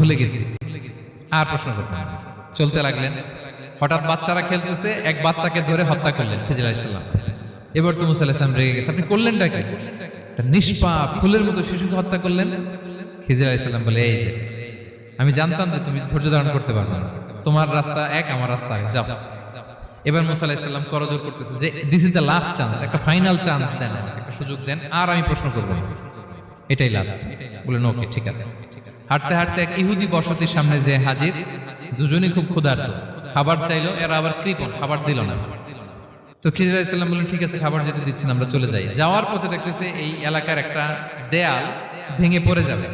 ভুলে গেছি। আর প্রশ্ন করবেন চলতে লাগলেন। হঠাৎ বাচ্চারা খেলতেছে, এক বাচ্চাকে ধরে হত্যা করলেন খিজির আলাইসাল্লাম এবার তো মুসা আলাইসলাম রেগে গেছে। আপনি করলেনটা কি? নিষ্পাপ ফুলের মতো শিশুকে হত্যা করলেন। খিজির আলাইসাল্লাম বলে, এই যে, আমি জানতাম যে তুমি ধৈর্য ধারণ করতে পারবে না। তোমার রাস্তা এক, আমার রাস্তা এক, যাও। এবার মুসা আলাইসাল্লাম করজোর করতেছে যে this is the last chance একটা ফাইনাল চান্স দেন একটা সুযোগ দেন, আর আমি প্রশ্ন করব এটাই লাস্ট বললেন ওকে ঠিক আছে। হাঁটতে হাঁটতে এক ইহুদি বসতির সামনে যে হাজির, দুজনই খুব ক্ষুধার্ত। খাবার চাইলো, এরা আবার কৃপণ, খাবার দিল না। তো খিজির আলাইসাল্লাম বললেন, ঠিক আছে, খাবার যেটা দিচ্ছেন, আমরা চলে যাই। যাওয়ার পথে দেখতেছে এই এলাকার একটা দেয়াল ভেঙে পড়ে যাবে।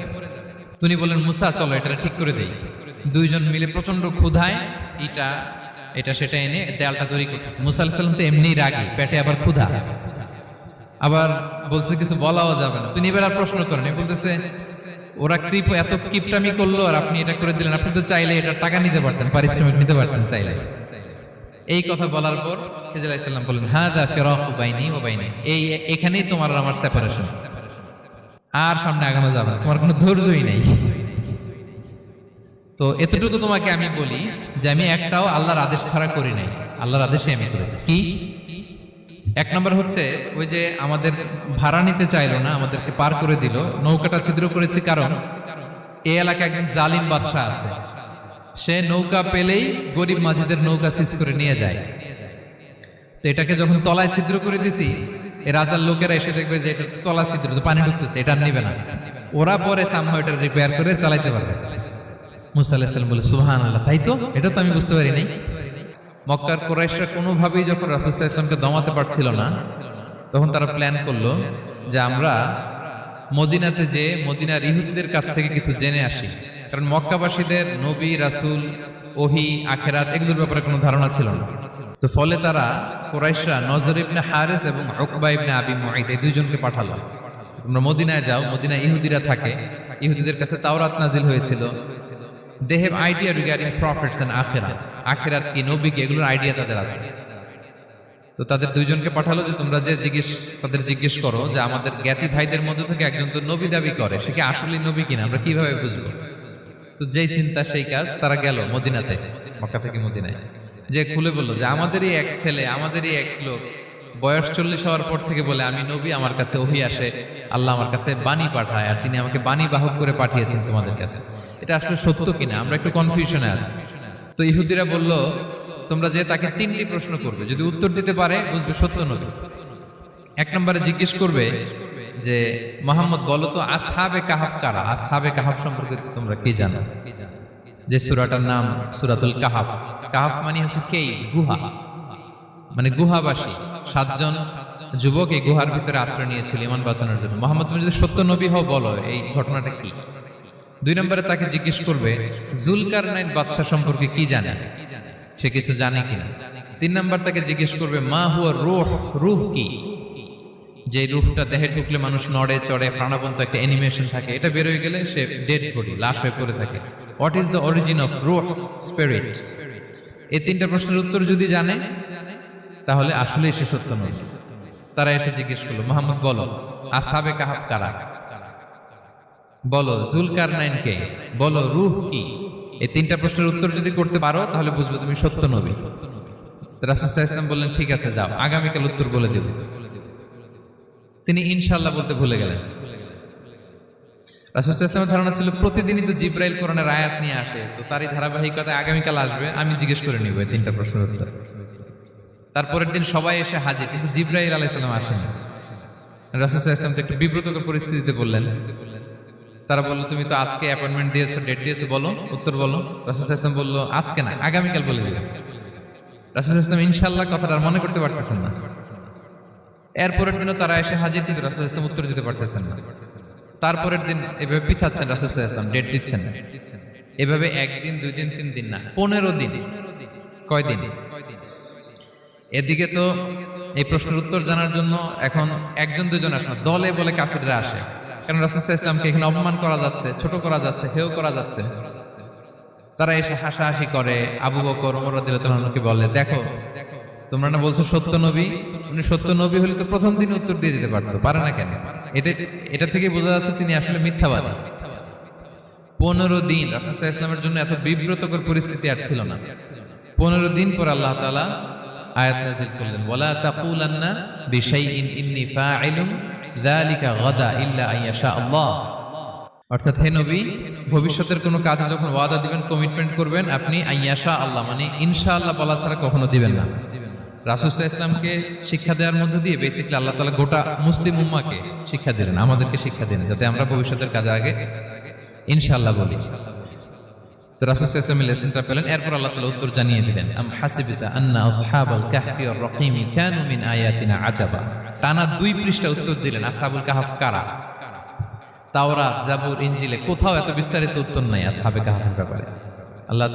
তিনি বললেন, মুসা, চলো এটা ঠিক করে দেই। দুইজন মিলে প্রচণ্ড ক্ষুধায় এটা এটা, সেটা এনে দেয়ালটা তৈরি করতেছে। মুসা আলাইসাল্লাম তো এমনিই রাগি, পেটে আবার ক্ষুধা। আবার বলছে, কিছু বলাও যাবে না। তিনি এবার আর প্রশ্ন করেন বলতেছে ওরা কৃপ এত কিপটামি করল আর আপনি এটা করে দিলেন। আপনি তো চাইলে এটা টাকা নিতে পারতেন পারিশ্রমিক নিতে পারতেন চাইলে এই কথা বলার পর আলাইসাল্লাম বললেন হ্যাঁ দা ফেরক বাইনি ও বাইনি এই এখানেই তোমার আর আমার সেপারেশন আর সামনে আগানো যাবে না তোমার কোনো ধৈর্যই নেই। তো এতটুকু তোমাকে আমি বলি যে আমি একটাও আল্লাহর আদেশ ছাড়া করি নাই। আল্লাহর আদেশে আমি করেছি। কি? এক নম্বর হচ্ছে ওই যে আমাদের ভাড়া নিতে চাইলো না, আমাদেরকে পার করে দিল। নৌকাটা ছিদ্র করেছি কারণ এ এলাকায় একজন জালিম বাদশাহ আছে। সে নৌকা পেলেই গরিব মাঝিদের নৌকা সিজ করে নিয়ে যায়। তো এটাকে যখন তলায় ছিদ্র করে দিছি, এ রাজার লোকেরা এসে দেখবে যে এটা তলা ছিদ্র পানি ঢুকতেছে, এটা নিবে না। ওরা পরে সামহাও এটা রিপেয়ার করে চালাইতে পারবে। মুসা আলাহিসাল্লাম বলে সুহান আল্লাহ তাই তো? এটা তো আমি বুঝতে পারি নাই মক্কার কোরাইশরা কোনোভাবেই যখন রাসুসাহ ইসলামকে দমাতে পারছিল না, তখন তারা প্ল্যান করল যে আমরা মদিনাতে যে মদিনার ইহুদিদের কাছ থেকে কিছু জেনে আসি। কারণ মক্কাবাসীদের নবী, রাসূল, ওহি, আখেরাত এগুলোর ব্যাপারে কোনো ধারণা ছিল না। তো ফলে তারা কোরাইশরা নজর ইবনে হারিস এবং উকবা ইবনে আবি মুঈদ এই দুইজনকে পাঠালো। তোমরা মদিনায় যাও, মদিনায় ইহুদিরা থাকে। ইহুদিদের কাছে তাওরাত নাজিল হয়েছিল। They have idea regarding profits and আখেরা আখেরাত কি নবী কি? এগুলোর আইডিয়া তাদের আছে। তো তাদের দুইজনকে পাঠালো যে তোমরা যে জিজ্ঞেস, তাদের জিজ্ঞেস করো যে আমাদের জ্ঞাতি ভাইদের মধ্যে থেকে একজন তো নবী দাবি করে, সে কি আসলে নবী কিনা? আমরা কীভাবে বুঝব? তো যেই চিন্তা, সেই কাজ তারা গেল মদিনাতে, মক্কা থেকে মদিনায়। যে খুলে বলল যে, আমাদেরই এক ছেলে, আমাদেরই এক লোক বয়স চল্লিশ হওয়ার পর থেকে বলে, আমি নবী, আমার কাছে ওহি আসে। আল্লাহ আমার কাছে বাণী পাঠায় আর তিনি আমাকে বাণী বাহক করে পাঠিয়েছেন তোমাদের কাছে। এটা আসলে সত্য কিনা? আমরা একটু কনফিউশনে আছি। তো ইহুদিরা বলল, তোমরা যে তাকে তিনটি প্রশ্ন করবে, যদি উত্তর দিতে পারে, বুঝবে সত্য নবী। এক নম্বরে জিজ্ঞেস করবে যে, মোহাম্মদ, বলো তো আসহাবে কাহাব কারা? আসহাবে কাহাব সম্পর্কে তোমরা কি জানো? যে সুরাটার নাম সুরাতুল কাহাফ। কাহাফ মানে হচ্ছে কেই গুহা। মানে গুহাবাসী। সাতজন যুবক এই গুহার ভিতরে আশ্রয় নিয়েছিল ইমান বাঁচানোর জন্য। মোহাম্মদ, তুমি যদি সত্য নবী হও, বলো এই ঘটনাটা কি? দুই নম্বরে তাকে জিজ্ঞেস করবে জুলকার নাইন বাদশাহ সম্পর্কে কি জানে? সে কিছু জানে কিনা? তিন নম্বর তাকে জিজ্ঞেস করবে, মা হুয়া রুহ রুহ কি? যে রুহটা দেহে ঢুকলে মানুষ নড়ে, চড়ে, প্রাণবন্ত একটা অ্যানিমেশন থাকে, এটা বেরোয় গেলে সে ডেড বডি লাশ হয়ে পড়ে থাকে। What is the origin of রুহ স্পিরিট এই তিনটা প্রশ্নের উত্তর যদি জানে তাহলে আসলেই সে সত্য নয়। তারা এসে জিজ্ঞেস করল, মোহাম্মদ, বলো, আসাবে কাহাব কারা? বলো জুলকার নাইন কে? বলো, রুহ কি? এই তিনটা প্রশ্নের উত্তর যদি করতে পারো, তাহলে বুঝবে তুমি সত্য নবী। রাসুসাহ ইসলাম বললেন, ঠিক আছে, যাও, আগামীকাল উত্তর বলে দেব। তিনি ইনশাল্লাহ বলতে ভুলে গেলেন। রাসুসাহ ইসলামের ধারণা ছিল, প্রতিদিনই তো জিব্রাইল কোরআনের আয়াত নিয়ে আসে, তো তারই ধারাবাহিকতায় আগামীকাল আসবে। আমি জিজ্ঞেস করে নিব এই তিনটা প্রশ্নের উত্তর। তারপরের দিন সবাই এসে হাজির, কিন্তু জিব্রাইল আলাইসালাম আসেনি। রাসুসাহ ইসলাম তো একটু বিব্রতকর পরিস্থিতিতে বললেন। তারা বলল, তুমি তো আজকে অ্যাপয়েন্টমেন্ট দিয়েছ ডেট দিয়েছ, বলো, উত্তর বলো। রাসুল ইসলাম বলল, আজকে না, আগামীকাল বলে দিলাম। রাসুল ইসলাম ইনশাল্লাহ কথাটা মনে করতে পারতেছেন না। এরপরের দিনও তারা এসে হাজির, কিন্তু রাসুল ইসলাম উত্তর দিতে পারতেছেন না। তারপরের দিন এভাবে পিছাচ্ছেন রাসুল ইসলাম ডেট দিচ্ছেন। এভাবে একদিন, দুই দিন, তিন দিন না, পনেরো দিন, কয়দিন? এদিকে তো এই প্রশ্নের উত্তর জানার জন্য এখন একজন দুজন আসে না, দলে বলে কাফিররা আসে। কারণ রাসুসাহ ইসলামকে এখানে অপমান করা যাচ্ছে, ছোট করা যাচ্ছে হেও করা যাচ্ছে। তারা এসে হাসাহাসি করে, আবু বকর ওমর রাদিয়াল্লাহুকে বলে, দেখো, তোমরা না বলছো সত্য নবী? উনি সত্য নবী হলে তো প্রথম দিন উত্তর দিয়ে দিতে পারতো, পারে না কেন? এটা এটা থেকে বোঝা যাচ্ছে তিনি আসলে মিথ্যাবাদী। পনেরো দিন রাসুসাহ ইসলামের জন্য এত বিব্রতকর পরিস্থিতি আর ছিল না। পনেরো দিন পর আল্লাহ তালা আয়াত নাজিল করলেন, ওয়ালা তাকুলান্না বিশাইইন ইন্নী ফাইলুন যালিকা গাদা ইল্লা আইয়াশা আল্লাহ। অর্থাৎ হে নবী, ভবিষ্যতের কোনো কাজে যখন ওয়াদা দিবেন, কমিটমেন্ট করবেন, আপনি আইয়াশা আল্লাহ মানে ইনশা আল্লাহ বলা ছাড়া কখনো দিবেন না। রাসুসাহ ইসলামকে শিক্ষা দেওয়ার মধ্যে দিয়ে বেসিকলি আল্লাহ তালা গোটা মুসলিম উম্মাকে শিক্ষা দিলেন, আমাদেরকে শিক্ষা দিলেন, যাতে আমরা ভবিষ্যতের কাজে আগে ইনশাআল্লাহ বলি। রাসূল পেলেন, এরপর উত্তর জানিয়ে আম মিন আয়াতিনা আজাবা? টানা দুই উত্তর দিলেন কাহফ কারা? তাওরাত, জাবুর, ইনজিলে কোথাও এত বিস্তারিত উত্তর নাই আল্লাহ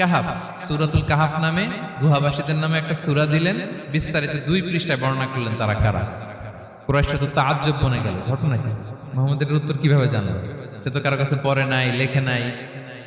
কাহাফ সূরাতুল কাহাফ নামে, গুহাবাসীদের নামে একটা সূরা দিলেন, বিস্তারিত দুই পৃষ্ঠায় বর্ণনা করলেন তারা কারা। কুরাইশরা তো তাজ্জব বনে গেল, ঘটনা কি? মোহাম্মদের উত্তর কীভাবে জানলো সে তো কারও কাছে পড়ে নাই, লেখে নাই।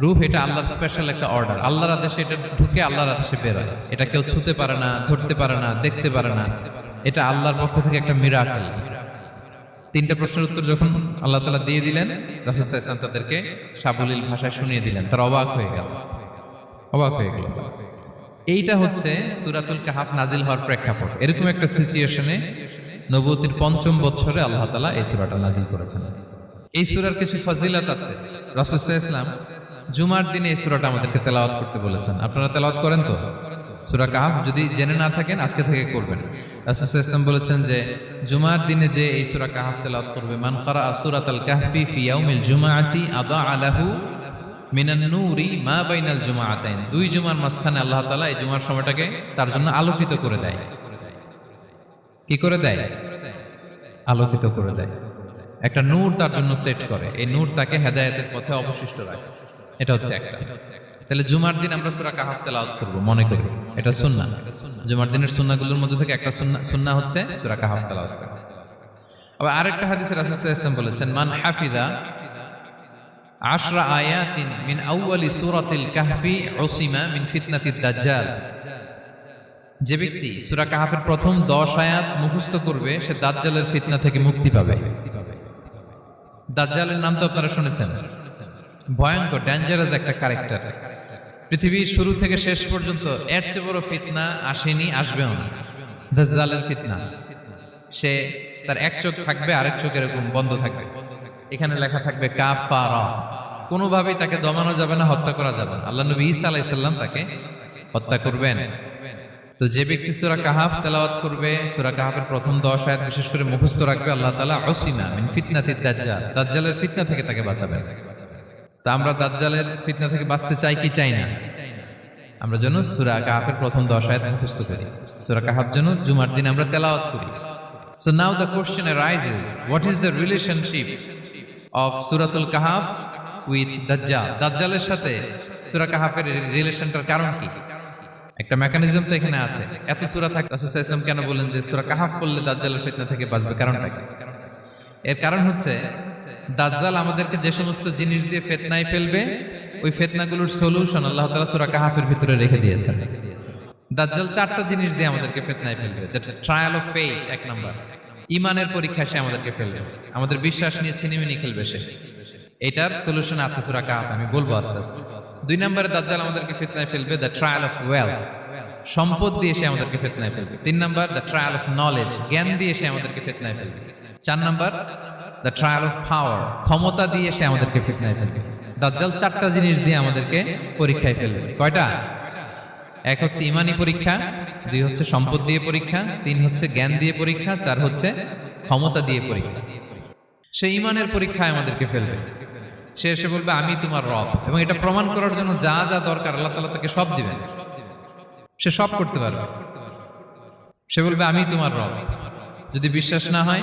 রূহ এটা আল্লাহর স্পেশাল একটা অর্ডার আল্লাহর আদেশে এটা ঢুকে আল্লাহর আদেশে বেরোয় এটা কেউ ছুতে পারে না, ধরতে পারে না, দেখতে পারে না। এটা আল্লাহর পক্ষ থেকে একটা মিরাকেল তিনটা প্রশ্নের উত্তর যখন আল্লাহ তালা দিয়ে দিলেন ইসলাম তাদেরকে সাবলীল ভাষায় শুনিয়ে দিলেন। তার অবাক হয়ে গেল। অবাক হয়ে গেল। এইটা হচ্ছে সুরাতুল কাহাফ নাজিল হওয়ার প্রেক্ষাপট। এরকম একটা সিচুয়েশনে নবতির পঞ্চম বছরে আল্লাহ তালা এই সুরাটা নাজিল করেছেন। এই সুরার কিছু ফজিলত আছে। রসুল ইসলাম জুমার দিনে এই সুরাটা আমাদেরকে তেলাওয়াত করতে বলেছেন। আপনারা তেলাওয়াত করেন তো? সুরা কাহাফ? যদি জেনে না থাকেন, আজকে থেকে করবেন। ইসলাম বলেছেন যে, জুমার দিনে যে এই সুরা কাহাফ তেলাওয়াত করবে, মান করা সুরাত আল কাহফি ফি ইয়াউমিল জুমাআতি আদা আলাহু মিনান নূরি মা বাইনাল জুমাআতাইন। দুই জুমার মাঝখানে আল্লাহ তাআলা এই জুমার সময়টাকে তার জন্য আলোকিত করে দেয়। কি করে দেয়? আলোকিত করে দেয়। একটা নূর তার জন্য সেট করে। এই নূর তাকে হেদায়েতের পথে অবশিষ্ট রাখে। এটা হচ্ছে একটা। তাহলে জুমার দিন আমরা সূরা কাহাফ তেলাওয়াত করব, মনে করি। এটা সুন্নাহ। জুমার দিনের সুন্নাহগুলোর মধ্যে থেকে একটা সুন্নাহ সুন্নাহ হচ্ছে সূরা কাহাফ তেলাওয়াত আবার আরেকটা হাদিসে রাসূল ওয়াসাল্লাম বলেছেন, মান হাফিদা আশরা আয়াতিন মিন আউয়ালি সূরাতিল কাহফি উসিমা মিন ফিতনাতিদ দাজ্জাল। যে ব্যক্তি সূরা কাহাফের প্রথম 10 আয়াত মুখস্থ করবে, সে দাজ্জালের ফিতনা থেকে মুক্তি পাবে। দাজ্জালের নাম তো আপনারা শুনেছেন। ভয়ঙ্কর ডেঞ্জারাস একটা ক্যারেক্টার পৃথিবীর শুরু থেকে শেষ পর্যন্ত এর চেয়ে বড় ফিতনা আসেনি, আসবেও না। দাজ্জালের ফিতনা। সে তার এক চোখ থাকবে, আরেক চোখ এরকম বন্ধ থাকবে। এখানে লেখা থাকবে, কাফারা। কোনোভাবেই তাকে দমানো যাবে না, হত্যা করা যাবে না। আল্লাহ নবী ঈসা আলাইসাল্লাম তাকে হত্যা করবেন। তো যে ব্যক্তি সুরা কাহাফ তেলাওয়াত করবে, সুরা কাহাফের প্রথম দশ আয়াত বিশেষ করে মুখস্থ রাখবে, আল্লাহ তাআলা অসীমা মিন ফিতনাতি দাজ্জাল। দাজ্জালের ফিতনা থেকে তাকে বাঁচাবেন। তা আমরা দাজ্জালের ফিতনা থেকে বাঁচতে চাই কি চাই না? আমরা যেন সুরা কাহাফের প্রথম দশ আয়াত মুখস্থ করি। সুরা কাহাফ যেন জুমার দিন আমরা তেলাওয়াত করি। So now the question arises, what is the relationship of Suratul Kahf with Dajjal? দাজ্জালের সাথে সূরা কাহাফের রিলেশনটার কারণ কি? একটা মেকানিজম তো এখানে আছে। এত সূরা থাকে রাসূল ওয়াসাল্লাম কেন বলেন যে সূরা কাহাফ পড়লে দাজ্জালের ফিতনা থেকে বাঁচবে? কারণটা কি? এর কারণ হচ্ছে, দাজ্জাল আমাদেরকে যে সমস্ত জিনিস দিয়ে ফেতনায় ফেলবে, ওই ফেতনাগুলোর সলিউশন আল্লাহ তাআলা সূরা কাহাফের ভিতরে রেখে দিয়েছেন। দাজ্জাল চারটা জিনিস দিয়ে আমাদেরকে ফেতনায় ফেলবে ট্রায়াল অফ ফেইথ এক নাম্বার। ইমানের পরীক্ষায় সে আমাদেরকে ফেলবে। আমাদের বিশ্বাস নিয়ে ছিনিমিনি খেলবে সে। এটার সলিউশন আছে সূরা কাহাফ, আমি বলব আস্তে আস্তে। দুই নম্বরে দাজ্জাল আমাদেরকে ফিতনায় ফেলবে দ্য ট্রায়াল অফ ওয়েলথ সম্পদ দিয়ে সে আমাদেরকে ফিতনায় ফেলবে। তিন number the trial of knowledge জ্ঞান দিয়ে সে আমাদেরকে ফিতনায় ফেলবে। চার number the trial of power ক্ষমতা দিয়ে সে আমাদেরকে ফিতনায় ফেলবে। দাজ্জাল চারটা জিনিস দিয়ে আমাদেরকে পরীক্ষায় ফেলবে। কয়টা? এক হচ্ছে ইমানি পরীক্ষা, দুই হচ্ছে সম্পদ দিয়ে পরীক্ষা, তিন হচ্ছে জ্ঞান দিয়ে পরীক্ষা, চার হচ্ছে ক্ষমতা দিয়ে পরীক্ষা। সে ইমানের পরীক্ষায় আমাদেরকে ফেলবে। সে এসে বলবে, আমি তোমার রব। এবং এটা প্রমাণ করার জন্য যা যা দরকার, আল্লাহ তালা তাকে সব দিবেন। সে সব করতে পারবে। সে বলবে, আমি তোমার রব। যদি বিশ্বাস না হয়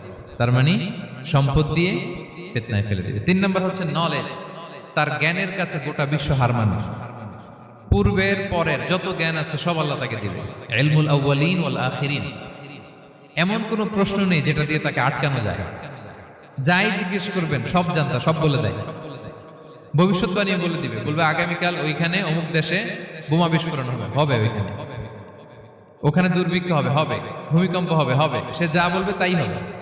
তার মানে সম্পদ দিয়ে ফেতনায় ফেলে দেবে। তিন নম্বর হচ্ছে নলেজ তার জ্ঞানের কাছে গোটা বিশ্ব হার মানুষ পূর্বের পরের যত জ্ঞান আছে, সব আল্লাহ তাকে দিবে। এলমুল আউ্বালিন ওয়াল আখিরিন। এমন কোনো প্রশ্ন নেই যেটা দিয়ে তাকে আটকানো যায়। যাই জিজ্ঞেস করবেন, সব জানতা, সব বলে দেয়। ভবিষ্যৎবাণী বলে দিবে। বলবে, আগামীকাল ওইখানে অমুক দেশে বোমা বিস্ফোরণ হবে। হবে ওইখানে। ওখানে দুর্ভিক্ষ হবে হবে। ভূমিকম্প হবে হবে। সে যা বলবে তাই হবে।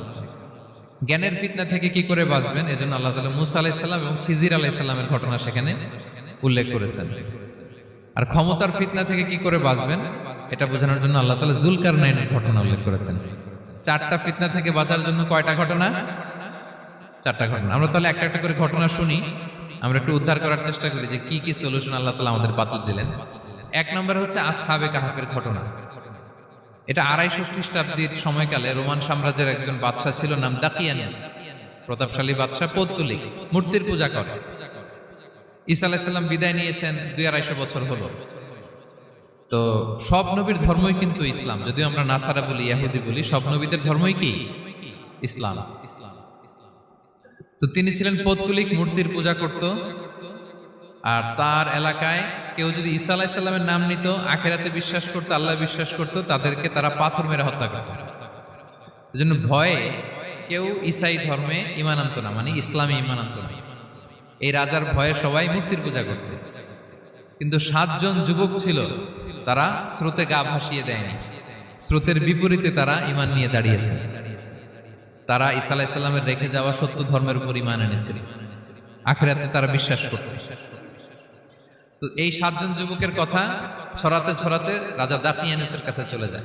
জ্ঞানের ফিতনা থেকে কি করে বাঁচবেন? এজন্য আল্লাহ তালা মুসা আলাইসাল্লাম এবং খিজির আলাইসাল্লামের ঘটনা সেখানে উল্লেখ করেছেন। আর ক্ষমতার ফিতনা থেকে কি করে বাঁচবেন? এটা বোঝানোর জন্য আল্লাহ তালা জুলকার নাইনের ঘটনা উল্লেখ করেছেন। চারটা ফিতনা থেকে বাঁচার জন্য কয়টা ঘটনা? চারটা ঘটনা। আমরা তাহলে একটা একটা করে ঘটনা শুনি। আমরা একটু উদ্ধার করার চেষ্টা করি যে কি কি সলিউশন আল্লাহ তালা আমাদের বাতিল দিলেন। এক নম্বর হচ্ছে আসহাবে কাহাফের ঘটনা। এটা আড়াইশো খ্রিস্টাব্দীর সময়কালে রোমান সাম্রাজ্যের একজন বাদশাহ ছিল নাম দাকিয়ানুস। প্রতাপশালী বাদশাহ পৌত্তলিক, মূর্তির পূজা করে। ঈসা আলাইসাল্লাম বিদায় নিয়েছেন, দুই আড়াইশো বছর হলো। তো সব নবীর ধর্মই কিন্তু ইসলাম। যদিও আমরা নাসারা বলি, ইয়াহুদি বলি, সব নবীদের ধর্মই কি? ইসলাম। তো তিনি ছিলেন পৌত্তলিক, মূর্তির পূজা করত। আর তার এলাকায় কেউ যদি ঈসা আলাইসাল্লামের নাম নিত, আখেরাতে বিশ্বাস করতো, আল্লাহ বিশ্বাস করতো, তাদেরকে তারা পাথর মেরে হত্যা করত। এজন্য ভয়ে কেউ ইসাই ধর্মে ইমান আনত না মানে ইসলামে ইমান আনত না। এই রাজার ভয়ে সবাই মূর্তির পূজা করত। কিন্তু সাতজন যুবক ছিল, তারা স্রোতে গা ভাসিয়ে দেয়নি। স্রোতের বিপরীতে তারা ইমান নিয়ে দাঁড়িয়েছে। তারা ঈসা আলাইসাল্লামের রেখে যাওয়া সত্য ধর্মের উপর ইমান এনেছিল। আখেরাতে তারা বিশ্বাস করত। তো এই সাতজন যুবকের কথা ছড়াতে ছড়াতে রাজা দাফিয়ানুসের কাছে চলে যায়।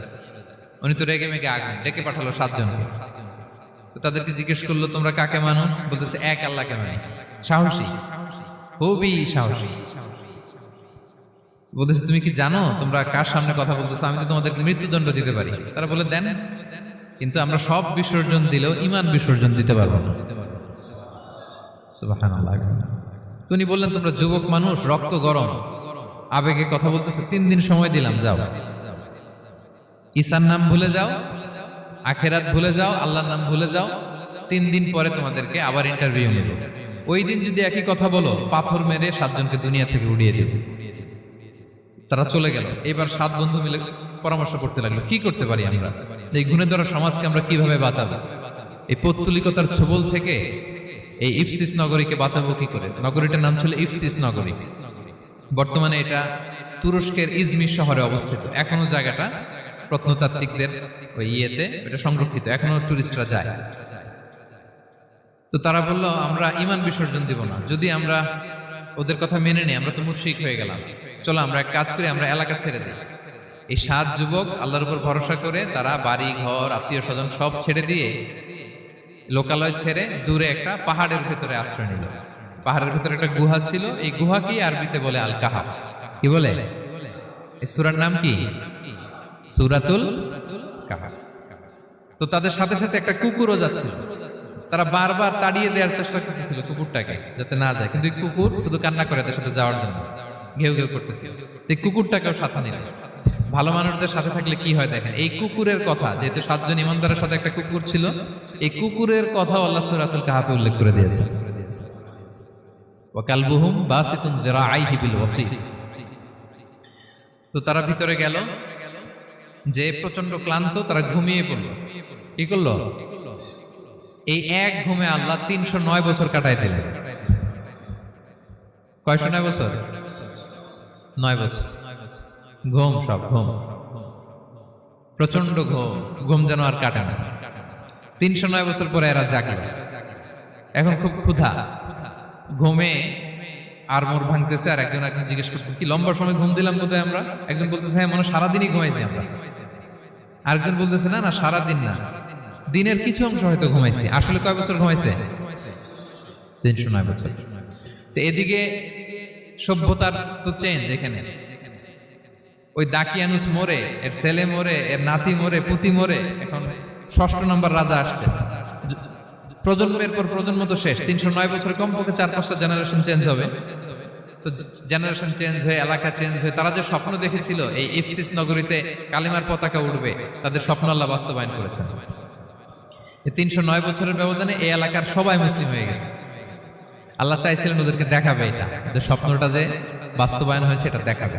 উনি তো রেগে মেগে আগে ডেকে পাঠালো সাতজন। তো তাদেরকে জিজ্ঞেস করল, তোমরা কাকে মানো? বলতেছে, এক আল্লাহকে মানি। সাহসী। খুবই সাহসী। বলতেছে, তুমি কি জানো? তোমরা কার সামনে কথা বলতেছো? আমি তো তোমাদেরকে মৃত্যুদণ্ড দিতে পারি। তারা বলে, দেন। কিন্তু আমরা সব বিসর্জন দিলেও ইমান বিসর্জন দিতে পারব না। তো উনি বললেন, তোমরা যুবক মানুষ, রক্ত গরম। আবেগে কথা বলতেছো, তিন দিন সময় দিলাম, যাও। ঈসার নাম ভুলে যাও, আখেরাত ভুলে যাও, আল্লাহর নাম ভুলে যাও, তিন দিন পরে তোমাদেরকে আবার ইন্টারভিউ নেব। ওই দিন যদি একই কথা বলো, পাথর মেরে সাতজনকে দুনিয়া থেকে উড়িয়ে দেব। তারা চলে গেল। এবার সাত বন্ধু মিলে পরামর্শ করতে লাগল, কি করতে পারি আমরা? এই গুণে ধরা সমাজকে আমরা কীভাবে বাঁচাবো? এই পৌত্তলিকতার ছবল থেকে এই ইফসিস নগরীকে বাঁচাবো কি করে? নগরীটার নাম ছিল ইফসিস নগরী। বর্তমানে এটা তুরস্কের ইজমির শহরে অবস্থিত। এখনও জায়গাটা প্রত্নতাত্ত্বিকদের ওই ইয়েতে এটা সংরক্ষিত। এখনও টুরিস্টরা যায়। তো তারা বলল, আমরা ইমান বিসর্জন দিব না। যদি আমরা ওদের কথা মেনে নিই, আমরা তো মুশরিক হয়ে গেলাম। চলো আমরা এক কাজ করি, আমরা এলাকা ছেড়ে দিই। এই সাত যুবক আল্লাহর উপর ভরসা করে তারা বাড়ি, ঘর আত্মীয় স্বজন সব ছেড়ে দিয়ে লোকালয় ছেড়ে দূরে একটা পাহাড়ের ভেতরে আশ্রয় নিল। পাহাড়ের ভেতরে একটা গুহা ছিল। এই গুহাকেই আরবিতে বলে আল কাহাফ কি বলে? এই সুরার নাম কি? সুরাতুল কাহাফ। তো তাদের সাথে সাথে একটা কুকুরও যাচ্ছিল। তারা বারবার তাড়িয়ে দেওয়ার চেষ্টা করতেছিল কুকুরটাকে, যাতে না যায়। কিন্তু কুকুর শুধু কান্না করে তাদের সাথে যাওয়ার জন্য। ঘেউ ঘেউ করতেছিল। কুকুরটাকেও সাথে নিল। ভালো মানুষদের সাথে থাকলে কি হয় দেখেন? এই কুকুরের কথা, যেহেতু সাতজন ইমানদারের সাথে একটা কুকুর ছিল, এই কুকুরের কথা আল্লাহ সুরাতুল কাহাফে উল্লেখ করে দিয়েছে ওয়াকালবুহুম বাসিতুন যিরাআইহি বিল ওয়াসি। তো তারা ভিতরে গেল, যে প্রচণ্ড ক্লান্ত, তারা ঘুমিয়ে পড়ল। কি করল? এই এক ঘুমে আল্লাহ তিনশো নয় বছর কাটাই দিলেন। কয়শো নয় বছর? নয় বছর। ঘুম সব, ঘুম। প্রচণ্ড ঘুম ঘুম যেন আর কাটে না। তিনশো নয় বছর পরে এরা জাগলো। এখন খুব ক্ষুধা। ঘুমে আর মোর ভাঙতেছে, আর একজন একজন জিজ্ঞেস করতেছে, কি লম্বা সময় ঘুম দিলাম কোথায় আমরা? একজন বলতেছে হ্যাঁ মনে সারাদিনই ঘুমাইছি আমরা। আরেকজন বলতেছে, না না, সারাদিন না। দিনের কিছু অংশ হয়তো ঘুমাইছি। আসলে কয় বছর ঘুমাইছে? তিনশো নয় বছর। তো এদিকে সভ্যতার তো চেঞ্জ এখানে। ওই দাকিয়ানুস মোরে, এর ছেলে মোরে, এর নাতি মোরে, পুতি মোরে, এখন ষষ্ঠ নম্বর রাজা আসছে। প্রজন্মের পর প্রজন্ম তো শেষ, তিনশো নয় বছর কমপক্ষে চার পাঁচটা জেনারেশন চেঞ্জ হবে। তো জেনারেশন চেঞ্জ হয়ে, এলাকা চেঞ্জ হয়ে, তারা যে স্বপ্ন দেখেছিল, এই ইফসিস নগরীতে কালিমার পতাকা উঠবে তাদের স্বপ্ন আল্লাহ বাস্তবায়ন করেছেন। তিনশো নয় বছরের ব্যবধানে এই এলাকার সবাই মুসলিম হয়ে গেছে। আল্লাহ চাইছিলেন ওদেরকে দেখাবে এটা স্বপ্নটা যে বাস্তবায়ন হয়েছে, এটা দেখাবে।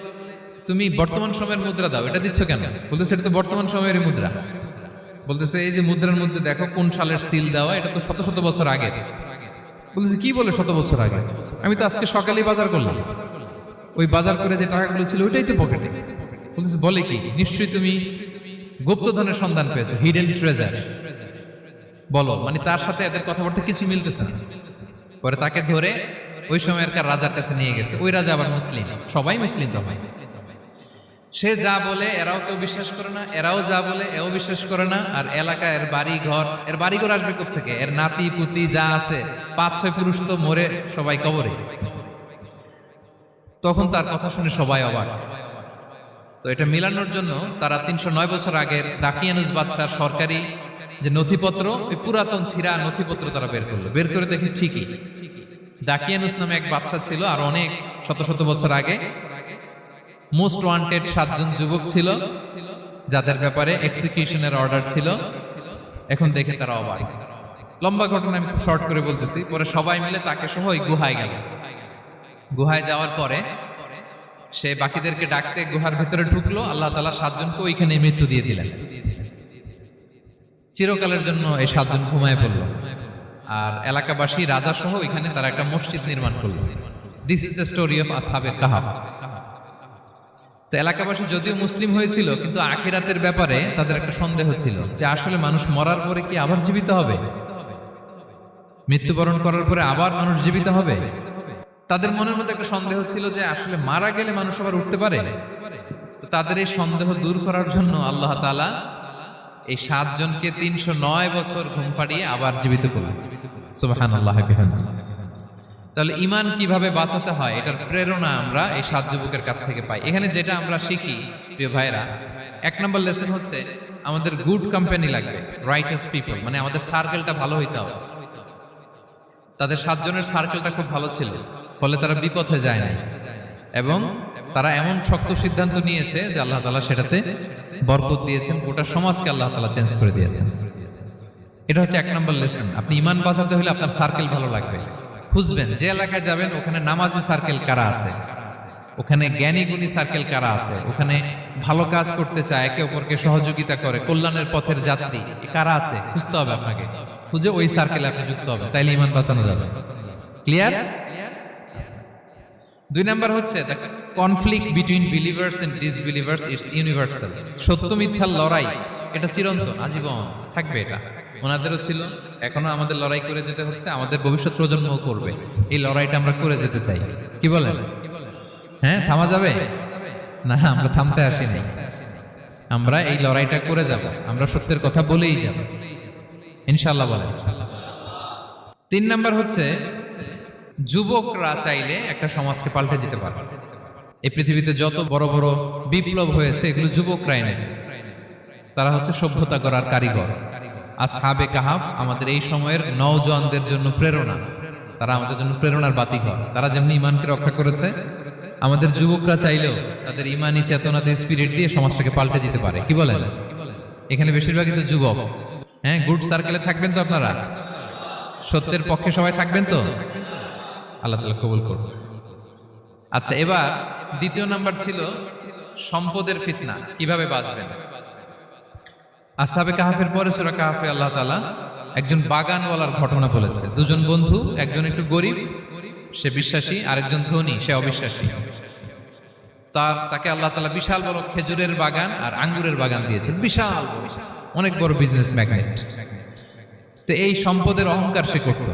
তুমি বর্তমান সময়ের মুদ্রা দাও, এটা দিচ্ছ কেন? বলতেছে, এটা তো বর্তমান সময়ের মুদ্রা। বলতেছে, এই যে মুদ্রার মধ্যে দেখো, কোন সালের সিল দেওয়া, এটা তো শত শত বছর আগে। বলতেছে, কি বলে শত বছর আগে? আমি তো আজকে সকালেই বাজার করলাম। ওই বাজার করে যে টাকাগুলো ছিল, ওইটাই তো পকেটে। বলতেছে, বলে কি, নিশ্চয়ই তুমি গুপ্তধনের সন্ধান পেয়েছ হিডেন ট্রেজার বলো মানে তার সাথে এদের কথাবার্তা কিছু মিলতেছে না। পরে তাকে ধরে ওই সময়কার রাজার কাছে নিয়ে গেছে। ওই রাজা আবার মুসলিম, সবাই মুসলিম তখন। সে যা বলে এরাও কেউ বিশ্বাস করে না, এরাও যা বলে এও বিশ্বাস করে না, আর এলাকা, এর বাড়ি ঘর, এর বাড়ি ঘর আসবে থেকে এর নাতি, পুতি যা আছে, পাঁচ, ছয় পুরুষ তো মরে সবাই কবরে। তখন তার কথা শুনে সবাই অবাক। তো এটা মিলানোর জন্য তারা তিনশো নয় বছর আগের দাকিয়ানুস বাদশার সরকারি যে নথিপত্র, ওই পুরাতন ছিঁড়া নথিপত্র তারা বের করল। বের করে দেখি ঠিকই। দাকিয়ানুস নামে এক বাচ্চা ছিল আর অনেক শত শত বছর আগে মোস্ট ওয়ান্টেড সাতজন যুবক ছিল, যাদের ব্যাপারে এক্সিকিউশনের অর্ডার ছিল। এখন দেখে তারা অবাক। লম্বা ঘটনা আমি শর্ট করে বলতেছি, পরে সবাই মিলে তাকে সহ ওই গুহায় গেল। গুহায় যাওয়ার পরে সে বাকিদেরকে ডাকতে গুহার ভিতরে ঢুকলো, আল্লাহ তালা সাতজনকে ওইখানে মৃত্যু দিয়ে দিলেন। চিরকালের জন্য এই সাতজন ঘুমায় পড়ল। আর এলাকাবাসী রাজা সহ এখানে তারা একটা মসজিদ নির্মাণ করল। This is the story of আসহাবে কাহাফ তো এলাকাবাসী যদিও মুসলিম হয়েছিল, কিন্তু আখিরাতের ব্যাপারে তাদের একটা সন্দেহ ছিল যে আসলে মানুষ মরার পরে কি আবার জীবিত হবে? মৃত্যুবরণ করার পরে আবার মানুষ জীবিত হবে? তাদের মনের মধ্যে একটা সন্দেহ ছিল যে আসলে মারা গেলে মানুষ আবার উঠতে পারে? তাদের এই সন্দেহ দূর করার জন্য আল্লাহ তালা এই সাতজনকে তিনশো নয় বছর ঘুম পাড়িয়ে আবার জীবিত করলেন। সুবাহান আল্লাহ তাহলে ইমান কীভাবে বাঁচাতে হয়, এটার প্রেরণা আমরা এই সাত যুবকের কাছ থেকে পাই। এখানে যেটা আমরা শিখি, প্রিয় ভাইরা এক নম্বর লেসন হচ্ছে আমাদের গুড কোম্পানি লাগবে রাইটার্স পিপল মানে আমাদের সার্কেলটা ভালো হইতে হবে। তাদের সাতজনের সার্কেলটা খুব ভালো ছিল, ফলে তারা বিপথে যায় না এবং তারা এমন শক্ত সিদ্ধান্ত নিয়েছে যে আল্লাহ তালা সেটাতে বরকত দিয়েছেন, গোটা সমাজকে আল্লাহ তালা চেঞ্জ করে দিয়েছেন। এটা হচ্ছে এক নম্বর লেসন আপনি ইমান বাঁচাতে হলে আপনার সার্কেল ভালো লাগবে। খুঁজবেন যে এলাকায় যাবেন, ওখানে নামাজি সার্কেল কারা আছে? ওখানে জ্ঞানী গুণী সার্কেল কারা আছে? ওখানে ভালো কাজ করতে চায়, একে অপরকে সহযোগিতা করে, কল্যাণের পথের যাত্রী কারা আছে? খুঁজতে হবে আপনাকে। খুঁজে ওই সার্কেলে আপনি যুক্ত হবে তাইলে ইমান বাঁচানো যাবে। ক্লিয়ার দুই নাম্বার হচ্ছে conflict between believers and disbelievers it's universal সত্য মিথ্যার লড়াই, এটা চিরন্তন, আজীবন থাকবে এটা। ওনাদেরও ছিল। এখনও আমাদের লড়াই করে যেতে হচ্ছে, আমাদের ভবিষ্যৎ প্রজন্মও করবে। এই লড়াইটা আমরা করে যেতে চাই। কি বলেন? হ্যাঁ থামা যাবে? না, আমরা থামতে আসিনি। আমরা এই লড়াইটা করে যাব। আমরা সত্যের কথা বলেই যাব। ইনশাল্লাহ বলেন। তিন নাম্বার হচ্ছে, যুবকরা চাইলে একটা সমাজকে পাল্টে দিতে পারে। এই পৃথিবীতে যত বড় বড় বিপ্লব হয়েছে, এগুলো যুবকরা এনেছে। তারা হচ্ছে সভ্যতা করার কারিগর। আসহাবে কাহাফ আমাদের এই সময়ের নওজওয়ানদের জন্য প্রেরণা। তারা আমাদের জন্য প্রেরণার বাতিঘর। তারা যেমনি ইমানকে রক্ষা করেছে, আমাদের যুবকরা চাইলেও তাদের ইমানি চেতনাতে স্পিরিট দিয়ে সমাজটাকে পাল্টে দিতে পারে। কি বলেন? এখানে বেশিরভাগই তো যুবক। হ্যাঁ গুড সার্কেলে থাকবেন তো আপনারা? সত্যের পক্ষে সবাই থাকবেন তো? আল্লাহ তালা কবুল করুন। আচ্ছা এবার দ্বিতীয় নাম্বার ছিল সম্পদের ফিতনা। কীভাবে বাঁচবেন? আসাবে কাহাফের পরে সুরা কাহাফে আল্লাহ তালা একজন বাগানওয়ালার ঘটনা বলেছে। দুজন বন্ধু, একজন একটু গরিব, সে বিশ্বাসী, আরেকজন ধনী, সে অবিশ্বাসী। তার, তাকে আল্লাহ তালা বিশাল বড় খেজুরের বাগান আর আঙ্গুরের বাগান দিয়েছেন। বিশাল অনেক বড় বিজনেস ম্যাগনেট তো এই সম্পদের অহংকার সে করত।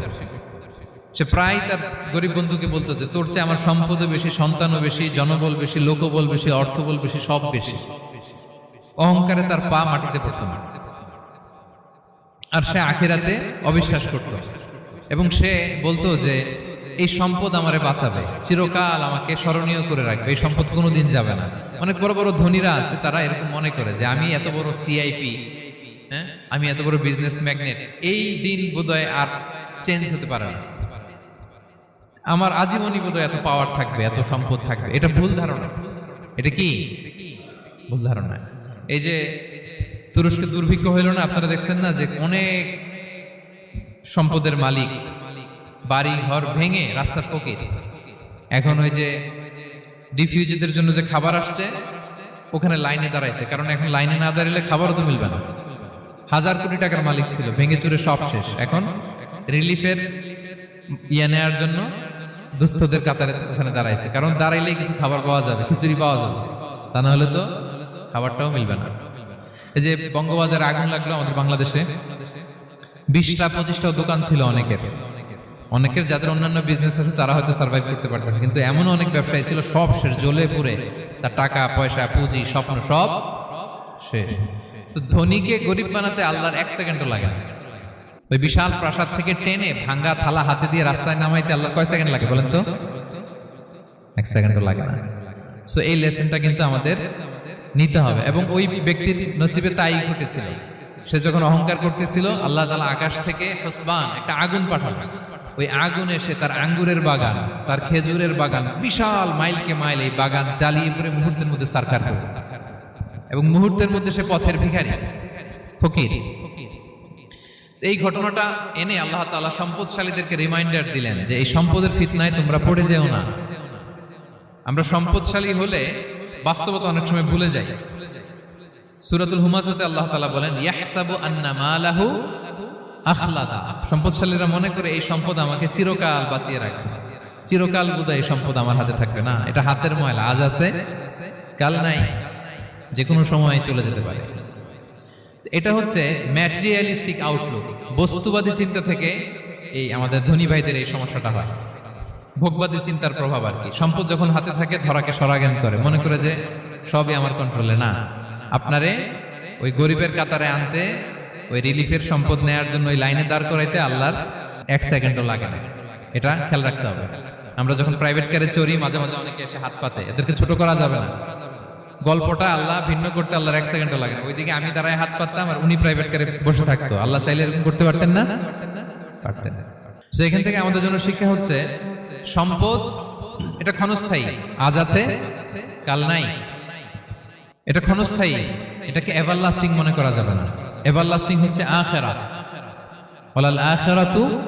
সে প্রায় তার গরিব বন্ধুকে বলতো যে, তোর চেয়ে আমার সম্পদও বেশি, সন্তানও বেশি, জনবল বেশি, লোকবল বেশি, অর্থবল বেশি, সব বেশি। অহংকারে তার পা মাটিতে পড়তো না আর সে আখেরাতে অবিশ্বাস করত। এবং সে বলতো যে, এই সম্পদ আমারে বাঁচাবে। চিরকাল আমাকে স্মরণীয় করে রাখবে। এই সম্পদ কোনোদিন যাবে না। অনেক বড় বড় ধনীরা আছে, তারা এরকম মনে করে যে, আমি এত বড় সিআইপি হ্যাঁ? আমি এত বড় বিজনেস ম্যাগনেট এই দিন বোধহয় আর চেঞ্জ হতে পারে না। আমার আজীবনই বোধহয় এত পাওয়ার থাকবে, এত সম্পদ থাকবে। এটা ভুল ধারণা। এটা কি? ভুল ধারণা। এই যে তুরস্কে দুর্ভিক্ষ হইল না, আপনারা দেখছেন না যে অনেক সম্পদের মালিক, বাড়ি, ঘর ভেঙে রাস্তার ফকির। এখন ওই যে ডিফিউজিদের জন্য যে খাবার আসছে, ওখানে লাইনে দাঁড়াইছে। কারণ এখন লাইনে না দাঁড়ালে খাবারও তো মিলবে না। হাজার কোটি টাকার মালিক ছিল, ভেঙে চুরে সব শেষ। এখন রিলিফের ইয়ে নেওয়ার জন্য দুস্থদের কাতারে ওখানে দাঁড়াইছে। কারণ দাঁড়াইলেই কিছু খাবার পাওয়া যাবে, খিচুড়ি পাওয়া যাবে। তা না হলে তো খাবারটাও মিলবে না। এই যে বঙ্গবাজারে আগুন লাগল আমাদের বাংলাদেশে। বিশটা পঁচিশটা দোকান ছিল অনেকের। অনেকের যাদের অন্যান্য বিজনেস আছে, তারা হয়তো সার্ভাইভ করতে পারতেছে। কিন্তু এমন অনেক ব্যবসায়ী ছিল, সব শেষ, জ্বলে পুরে তার টাকা, পয়সা, পুঁজি, স্বপ্ন, সব শেষ। তো ধনীকে গরিব বানাতে আল্লাহর এক সেকেন্ডও লাগে ওই বিশাল প্রাসাদ থেকে টেনে ভাঙ্গা থালা হাতে দিয়ে রাস্তায় নামাইতে আল্লাহ কয় সেকেন্ড লাগে বলেন তো? এক সেকেন্ডও লাগে না। সো এই লেসনটা কিন্তু আমাদের নিতে হবে। এবং ওই ব্যক্তির নসিবে তাই ঘটেছিল। সে যখন অহংকার করতেছিল, আল্লাহ তালা আকাশ থেকে হোসবান, একটা আগুন পাঠালো। ওই আগুনে সে তার আঙ্গুরের বাগান, তার খেজুরের বাগান, বিশাল মাইলকে মাইল এই বাগান চালিয়ে পরে মুহূর্তের মধ্যে সারকার করে। এবং মুহূর্তের মধ্যে সে পথের ভিখারি, ফকির। এই ঘটনাটা এনে আল্লাহ তাআলা সম্পদশালীদেরকে রিমাইন্ডার দিলেন যে এই সম্পদের ফিতনায় তোমরা পড়ে যেও না। আমরা সম্পদশালী হলে বাস্তবতা অনেক সময় ভুলে যাই সূরাতুল হুমাজাতে আল্লাহ তাআলা বলেন, ইয়াহসাবু আন্না মালাহু আখলাদা। সম্পদশালীরা মনে করে, এই সম্পদ আমাকে চিরকাল বাঁচিয়ে রাখবে। চিরকাল বোধহয় এই সম্পদ আমার হাতে থাকবে। না, এটা হাতের ময়লা, আজ আছে, কাল নাই যে কোনো সময় চলে যেতে পারে। এটা হচ্ছে ম্যাটেরিয়ালিস্টিক আউটলুক বস্তুবাদী চিন্তা থেকে এই আমাদের ধনী ভাইদের এই সমস্যাটা হয়। ভোগবাদী চিন্তার প্রভাব আর কি। সম্পদ যখন হাতে থাকে, ধরাকে সরাজ্ঞান করে। মনে করে যে, সবই আমার কন্ট্রোলে না, আপনারে ওই গরিবের কাতারে আনতে, ওই রিলিফের সম্পদ নেয়ার জন্য ওই লাইনে দাঁড় করাইতে আল্লাহর এক সেকেন্ডও লাগে না। এটা খেয়াল রাখতে হবে। আমরা যখন প্রাইভেট কারে চড়ি, মাঝে মাঝে অনেকে এসে হাত পাতে। এদেরকে ছোট করা যাবে না। গল্পটা আল্লাহ ভিন্ন করতে আল্লাহর এক সেকেন্ডও লাগে না। ওইদিকে আমি দাঁড়ায় হাত পাততাম আর উনি প্রাইভেট কারে বসে থাকতো। আল্লাহ চাইলে এরকম করতে পারতেন না? পারতেন তো এখান থেকে আমাদের জন্য শিক্ষা হচ্ছে সম্পদ, এটা ক্ষণস্থায়ী। আজ আছে, কাল নাই। এটা ক্ষণস্থায়ী। এটাকে এভার লাস্টিং মনে করা যাবে না। এভার লাস্টিং হচ্ছে আখেরা। ওলাল আখেরাতু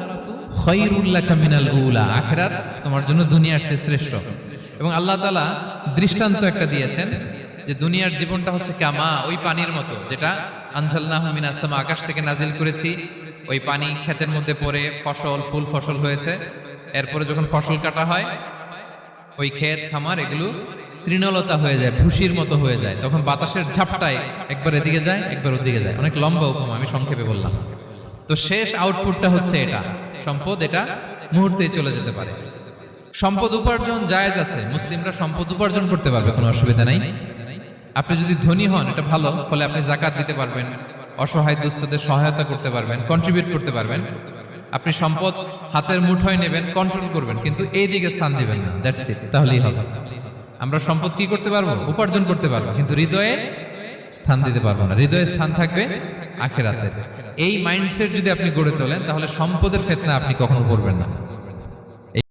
খৈরুল লাকা মিনাল উলা। আখেরাত তোমার জন্য দুনিয়ার চেয়ে শ্রেষ্ঠ। এবং আল্লাহ তাআলা দৃষ্টান্ত একটা দিয়েছেন যে দুনিয়ার জীবনটা হচ্ছে কামা, ওই পানির মতো, যেটা আনসালনাহু মিনাস সামা, আকাশ থেকে নাজিল করেছি। ওই পানি ক্ষেতের মধ্যে পড়ে ফসল, ফুল ফসল হয়েছে। এরপরে যখন ফসল কাটা হয়, ওই ক্ষেত, খামার, এগুলো তৃণলতা হয়ে যায়, ভুসির মতো হয়ে যায়। তখন বাতাসের ঝাপটায় একবার এদিকে যায়, একবার ওদিকে যায়। অনেক লম্বা উপমা, আমি সংক্ষেপে বললাম। তো শেষ আউটপুটটা হচ্ছে এটা। সম্পদ এটা মুহূর্তেই চলে যেতে পারে। সম্পদ উপার্জন জায়েজ আছে। মুসলিমরা সম্পদ উপার্জন করতে পারবে, কোনো অসুবিধা নাই। আপনি যদি ধনী হন, এটা ভালো, ফলে আপনি জাকাত দিতে পারবেন, অসহায় দুস্থদের সহায়তা করতে পারবেন কন্ট্রিবিউট করতে পারবেন। আপনি সম্পদ হাতের মুঠোয় নেবেন কন্ট্রোল করবেন, কিন্তু এই দিকে স্থান দিবেন না। দ্যাটস ইট তাহলেই হবে। আমরা সম্পদ কি করতে পারব? উপার্জন করতে পারব, কিন্তু হৃদয়ে স্থান দিতে পারব না। হৃদয়ে স্থান থাকবে আখেরাতে। এই মাইন্ডসেট যদি আপনি গড়ে তোলেন, তাহলে সম্পদের ফেতনা আপনি কখনো করবেন না।